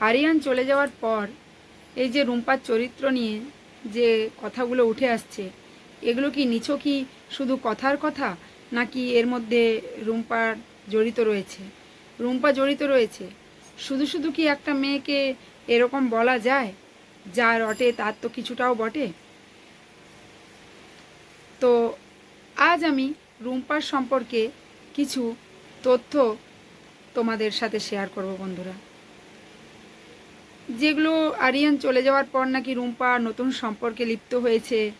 আরিয়ান চলে যাওয়ার পর এই যে রুম্পার চরিত্র নিয়ে যে কথাগুলো উঠে আসছে, এগুলো কি নিছকই শুধু কথার কথা নাকি এর মধ্যে রুম্পার জড়িত রয়েছে? রুম্পা জড়িত রয়েছে। শুধু শুধু কি একটা মেয়েকে এরকম বলা যায় যা রটে তার তো কিছুটাও বটে? তো আজ আমি রুম্পার সম্পর্কে কিছু তথ্য তোমাদের সাথে শেয়ার করব বন্ধুরা। যেগুলো আরিয়ান চলে যাওয়ার পর নাকি রুম্পা নতুন সম্পর্কে লিপ্ত হয়েছে।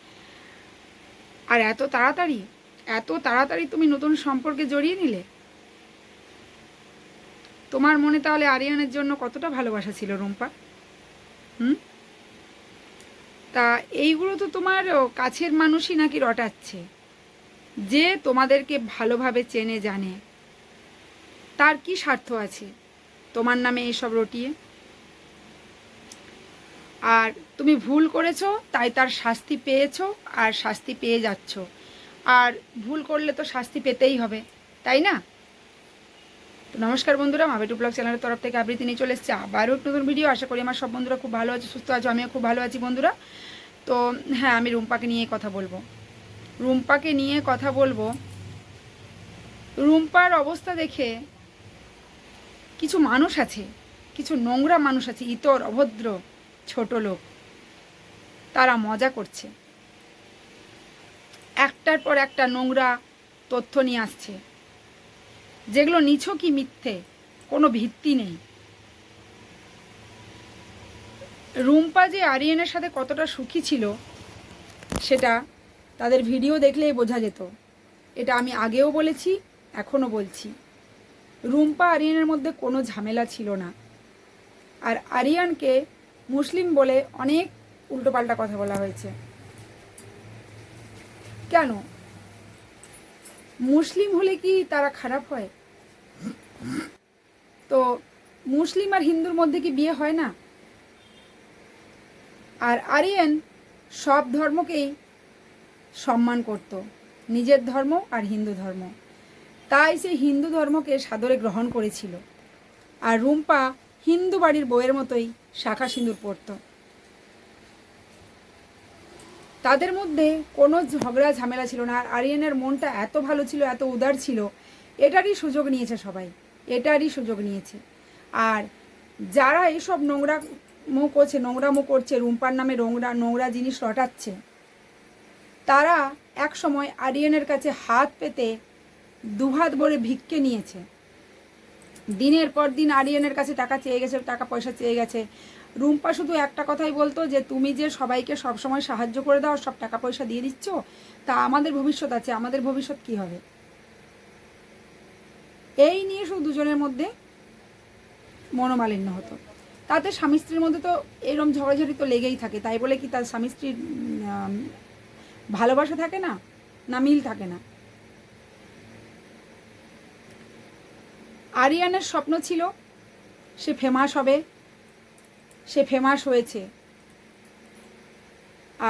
আর এত তাড়াতাড়ি? এত তাড়াতাড়ি তুমি নতুন সম্পর্কে জড়িয়ে নিলে? তোমার মনে তাহলে আরিয়ানের জন্য কতটা ভালোবাসা ছিল রুম্পা? হুম? তা এইগুলো তো তোমার কাছের মানুষই নাকি রটাচ্ছে। যে তোমাদেরকে ভালোভাবে চেনে, জানে। তার কি স্বার্থ আছে? তোমার নামে এইসব রটিয়ে? আর তুমি ভুল করেছ, তাই তার শাস্তি পেয়েছ আর শাস্তি পেয়ে যাচ্ছ। আর ভুল করলে তো শাস্তি পেতেই হবে, তাই না? তো নমস্কার বন্ধুরা মাবেটু ব্লগ চ্যানেলের তরফ থেকে আবৃত্তি নিয়ে চলে এসেছে। আবারও নতুন ভিডিও আশা করি আমার সব বন্ধুরা খুব ভালো আছে, সুস্থ আছে, আমিও খুব ভালো আছি বন্ধুরা। তো হ্যাঁ আমি রুম্পাকে নিয়ে কথা বলব। রুম্পাকে নিয়ে কথা বলব। রুম্পার অবস্থা দেখে কিছু মানুষ আছে, কিছু নোংরা মানুষ আছে, ইতর, অভদ্র ছোট লোক। তারা মজা করছে। একটার পর একটা নোংরা তথ্য নিয়ে আসছে। যেগুলো নিছকই মিথ্যে? কোনো ভিত্তি নেই। রুম্পা যে আরিয়ানের সাথে কতটা সুখী ছিল, সেটা তাদের ভিডিও দেখলেই বোঝা যেত। এটা আমি আগেও বলেছি, এখনও বলছি। রুম্পা আরিয়ানের মধ্যে কোনো ঝামেলা ছিল না। আর আরিয়ানকে মুসলিম বলে অনেক উল্টোপাল্টা কথা বলা হয়েছে। কেন? মুসলিম হলে কি তারা খারাপ হয়? তো মুসলিম আর হিন্দুর মধ্যে কি বিয়ে হয় না? আর আরিয়ান সব ধর্মকেই সম্মান করত, নিজের ধর্ম আর হিন্দু ধর্ম। তাই সে হিন্দু ধর্মকে সাদরে গ্রহণ করেছিল। আর রুম্পা হিন্দু বাড়ির বইয়ের মতোই শাখা সিঁদুর পরত। তাদের মধ্যে কোনো ঝগড়া ঝামেলা ছিল না, আর আরিয়ানের মনটা এত ভালো ছিল, এত উদার ছিল, এটারই সুযোগ নিয়েছে সবাই, এটারই সুযোগ নিয়েছে। আর যারা এসব নোংরা মো করছে, নোংরা নোংরামো করছে, রুম্পার নামে নোংরা নোংরা জিনিস রটাচ্ছে, তারা এক সময় আরিয়ানের কাছে হাত পেতে দুহাত ভরে ভিক্ষে নিয়েছে। দিনের পর দিন আরিয়ানের কাছে টাকা চেয়ে গেছে, টাকা পয়সা চেয়ে গেছে। রুম্পা শুধু একটা কথাই বলতো যে, তুমি যে সবাইকে সব সময় সাহায্য করে দাও, সব টাকা পয়সা দিয়ে দিচ্ছ, তা আমাদের ভবিষ্যৎ আছে, আমাদের ভবিষ্যৎ কি হবে? এই নিয়ে শুধু দুজনের মধ্যে মনোমালিন্য হতো। তাতে স্বামী স্ত্রীর মধ্যে তো এরম ঝগড়াঝাড়ি তো লেগেই থাকে। তাই বলে কি তার স্বামী স্ত্রীর ভালোবাসা থাকে না না মিল থাকে না। আরিয়ানের স্বপ্ন ছিল সে ফেমাস হবে, সে ফেমাস হয়েছে।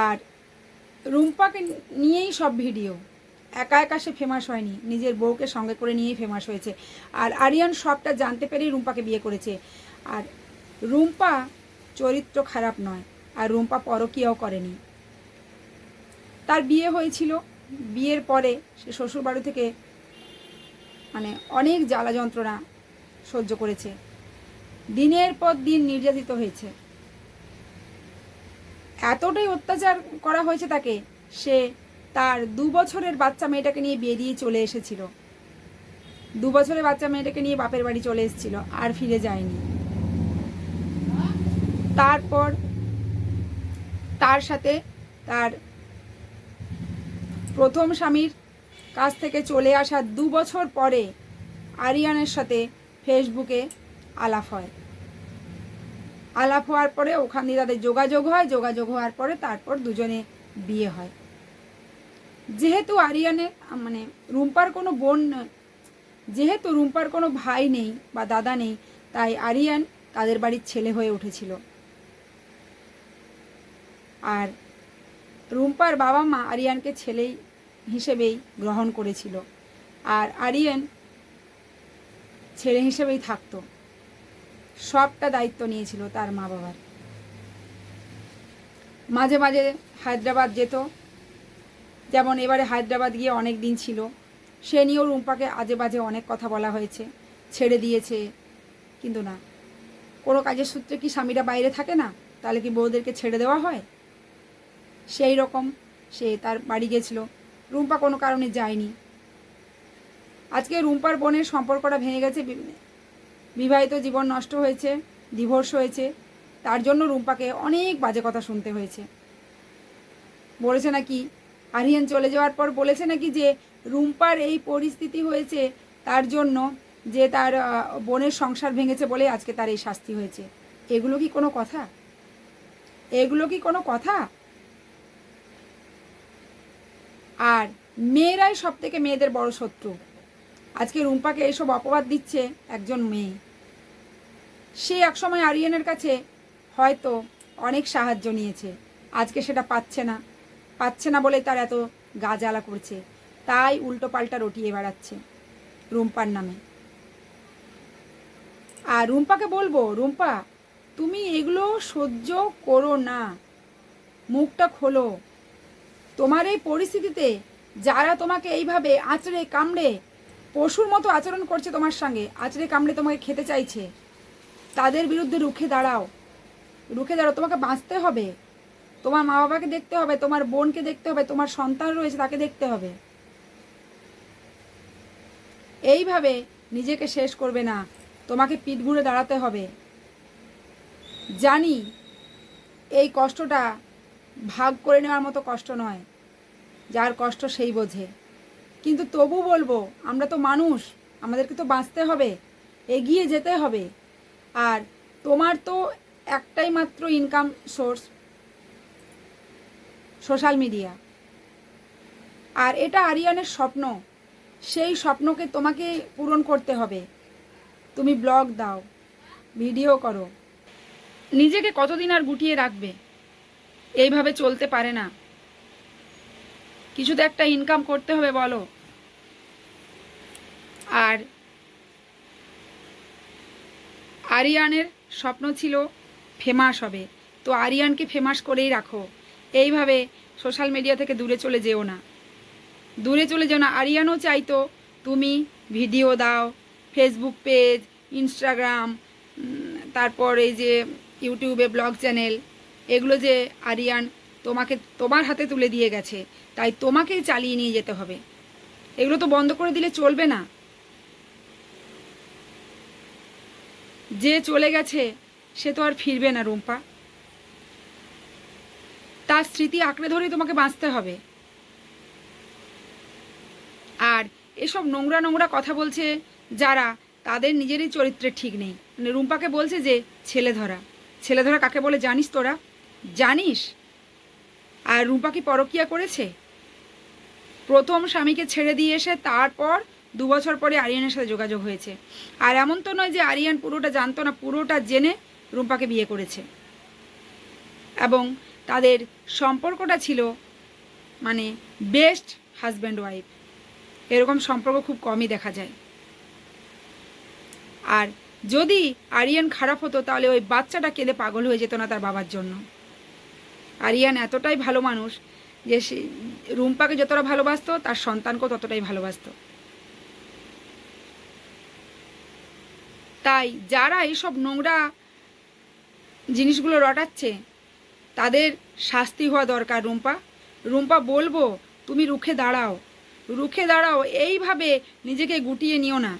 আর রুম্পাকে নিয়েই সব ভিডিও। একা একা সে ফেমাস হয়নি, নিজের বউকে সঙ্গে করে নিয়েই ফেমাস হয়েছে। আর আরিয়ান সবটা জানতে পেরেই রুম্পাকে বিয়ে করেছে। আর রুম্পা চরিত্র খারাপ নয়, আর রুম্পা পরকীয়াও করেনি। তার বিয়ে হয়েছিল, বিয়ের পরে সে শ্বশুরবাড়ি থেকে মানে অনেক জ্বালা যন্ত্রণা সহ্য করেছে। দিনের পর দিন নির্যাতিত হয়েছে। এতটাই অত্যাচার করা হয়েছে তাকে, সে তার দু বছরের বাচ্চা মেয়েটাকে নিয়ে বিয়ে দিয়ে চলে এসেছিল। দু বছরের বাচ্চা মেয়েটাকে নিয়ে বাপের বাড়ি চলে এসেছিল, আর ফিরে যায়নি। তারপর তার সাথে তার প্রথম স্বামীর কাছ থেকে চলে আসা দু বছর পরে আরিয়ানের সাথে ফেসবুকে আলাপ হয়। আলাপ হওয়ার পরে ওখান দিয়ে তাদের যোগাযোগ হয়, যোগাযোগ হওয়ার পরে তারপর দুজনে বিয়ে হয়। যেহেতু আরিয়ানের মানে রুম্পার কোনো বোন যেহেতু রুম্পার কোনো ভাই নেই বা দাদা নেই, তাই আরিয়ান তাদের বাড়ির ছেলে হয়ে উঠেছিল। আর রুম্পার বাবা মা আরিয়ানকে ছেলেই হিসেবেই গ্রহণ করেছিল। আর আরিয়ান ছেলে হিসেবেই থাকতো। সবটা দায়িত্ব নিয়েছিল তার মা বাবার মাঝে মাঝে হায়দ্রাবাদ যেত। যেমন এবারে হায়দ্রাবাদ গিয়ে অনেক দিন ছিল। সে নিয়েও রুম্পাকে আজে বাজে অনেক কথা বলা হয়েছে। ছেড়ে দিয়েছে। কিন্তু না। কোনো কাজের সূত্রে কি স্বামীরা বাইরে থাকে না? তাহলে কি বউদেরকে ছেড়ে দেওয়া হয়? সেই রকম সে তার বাড়ি গেছিল। রুম্পা কোনো কারণে যায়নি। আজকে রুম্পার বোনের সম্পর্কটা ভেঙে গেছে বিবাহিত জীবন নষ্ট হয়েছে ডিভোর্স হয়েছে, তার জন্য রুম্পাকে অনেক বাজে কথা শুনতে হয়েছে। বলেছে নাকি, আরিয়ান চলে যাওয়ার পর বলেছে নাকি যে রুম্পার এই পরিস্থিতি হয়েছে তার জন্য যে তার বোনের সংসার ভেঙেছে বলে আজকে তার এই শাস্তি হয়েছে। এগুলো কি কোনো কথা? এগুলো কি কোনো কথা? আর মেয়েরাই সব থেকে মেয়েদের বড় শত্রু। আজকে রুম্পাকে এইসব অপবাদ দিচ্ছে একজন মেয়ে। সে একসময় আরিয়ানের কাছে হয়তো অনেক সাহায্য নিয়েছে। আজকে সেটা পাচ্ছে না। পাচ্ছে না বলে তার এত গা জ্বালা করছে। তাই উল্টো পাল্টা রটিয়ে বেড়াচ্ছে রুম্পার নামে। আর রুম্পাকে বলব, রুম্পা, তুমি এগুলো সহ্য করো না। মুখটা খোলো। তোমার এই পরিস্থিতিতে যারা তোমাকে এইভাবে আঁচড়ে, কামড়ে, পশুর মতো আচরণ করছে তোমার সঙ্গে, আঁচড়ে, কামড়ে তোমাকে খেতে চাইছে, তাদের বিরুদ্ধে রুখে দাঁড়াও। রুখে দাঁড়াও। তোমাকে বাঁচতে হবে। তোমার মা বাবাকে দেখতে হবে, তোমার বোনকে দেখতে হবে, তোমার সন্তান রয়েছে তাকে দেখতে হবে। এইভাবে নিজেকে শেষ করবে না। তোমাকে পিঠ ঘুরে দাঁড়াতে হবে। জানি এই কষ্টটা ভাগ করে নেওয়ার মতো কষ্ট নয়। যার কষ্ট সেই বোঝে। কিন্তু তবু বলব, আমরা তো মানুষ, আমাদেরকে তো বাঁচতে হবে, এগিয়ে যেতে হবে। আর তোমার তো একটাই মাত্র ইনকাম সোর্স সোশ্যাল মিডিয়া আর এটা আরিয়ানের স্বপ্ন। সেই স্বপ্নকে তোমাকে পূরণ করতে হবে। তুমি ব্লগ দাও ভিডিও করো। নিজেকে কতদিন আর গুটিয়ে রাখবে? এইভাবে চলতে পারে না। কিছু তো একটা ইনকাম করতে হবে বলো। আর আরিয়ানের স্বপ্ন ছিল ফেমাস হবে। তো আরিয়ানকে ফেমাস করেই রাখো। এইভাবে সোশ্যাল মিডিয়া থেকে দূরে চলে যেও না। দূরে চলে যেও না। আরিয়ানও চাইতো তুমি ভিডিও দাও ফেসবুক পেজ ইনস্টাগ্রাম তারপর এই যে ইউটিউবে ব্লগ চ্যানেল এগুলো যে আরিয়ান তোমাকে তোমার হাতে তুলে দিয়ে গেছে, তাই তোমাকেই চালিয়ে নিয়ে যেতে হবে। এগুলো তো বন্ধ করে দিলে চলবে না। যে চলে গেছে, সে তো আর ফিরবে না, রুম্পা। তার স্মৃতি আঁকড়ে ধরেই তোমাকে বাঁচতে হবে। আর এসব নোংরা নোংরা কথা বলছে যারা, তাদের নিজেরই চরিত্রে ঠিক নেই। মানে রুম্পাকে বলছে যে ছেলে ধরা ছেলে ধরা কাকে বলে জানিস তোরা? জানিস? আর রুম্পা কি পরকিয়া করেছে? প্রথম স্বামীকে ছেড়ে দিয়ে এসে তারপর দু বছর পরে আরিয়ানের সাথে যোগাযোগ হয়েছে। আর এমন তো নয় যে আরিয়ান পুরোটা জানতো না, পুরোটা জেনে রুম্পাকে বিয়ে করেছে। এবং তাদের সম্পর্কটা ছিল মানে বেস্ট হাজব্যান্ড ওয়াইফ এরকম সম্পর্ক খুব কমই দেখা যায়। আর যদি আরিয়ান খারাপ হতো, তাহলে ওই বাচ্চাটা কেঁদে পাগল হয়ে যেত না তার বাবার জন্য। আরিয়ান এতটাই ভালো মানুষ যে সে রুম্পাকে যতটা ভালোবাসতো, তার সন্তানকেও ততটাই ভালোবাসতো। তাই যারা এইসব নোংরা জিনিসগুলো রটাচ্ছে, তাদের শাস্তি হওয়া দরকার রুম্পা। রুম্পা, বলব, তুমি রুখে দাঁড়াও। রুখে দাঁড়াও, এইভাবে নিজেকে গুটিয়ে নিও না।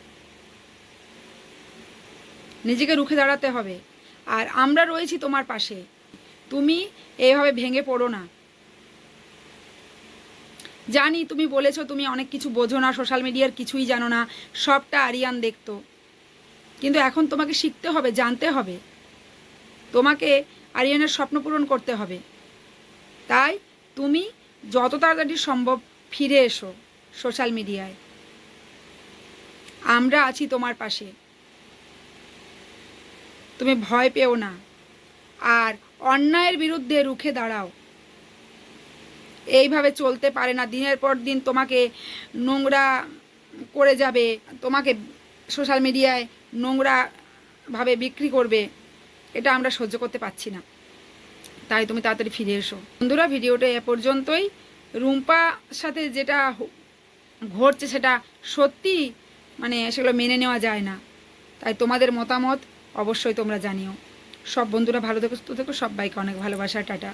নিজেকে রুখে দাঁড়াতে হবে। আর আমরা রয়েছি তোমার পাশে। তুমি এইভাবে ভেঙে পড়ো না। জানি তুমি বলেছ, তুমি অনেক কিছু বোঝো না, সোশ্যাল মিডিয়ার কিছুই জানো না, সবটা আরিয়ান দেখতো। কিন্তু এখন তোমাকে শিখতে হবে, জানতে হবে। তোমাকে আরিয়ানের স্বপ্ন পূরণ করতে হবে। তাই তুমি যত তাড়াতাড়ি সম্ভব ফিরে এসো সোশ্যাল মিডিয়ায়। আমরা আছি তোমার পাশে। তুমি ভয় পেও না। আর অন্যায়ের বিরুদ্ধে রুখে দাঁড়াও। এইভাবে চলতে পারে না। দিনের পর দিন তোমাকে নোংরা করে যাবে, তোমাকে সোশ্যাল মিডিয়ায় নোংরা ভাবে বিক্রি করবে, এটা আমরা সহ্য করতে পারছি না। তাই তুমি তাড়াতাড়ি ফিরে এসো। বন্ধুরা, ভিডিওটা এ পর্যন্তই। রুম্পা সাথে যেটা ঘটছে সেটা সত্যি মানে সেগুলো মেনে নেওয়া যায় না। তাই তোমাদের মতামত অবশ্যই তোমরা জানিও। সব বন্ধুরা ভালো থেকো সুস্থ থেকো বাইকে অনেক ভালোবাসা টাটা।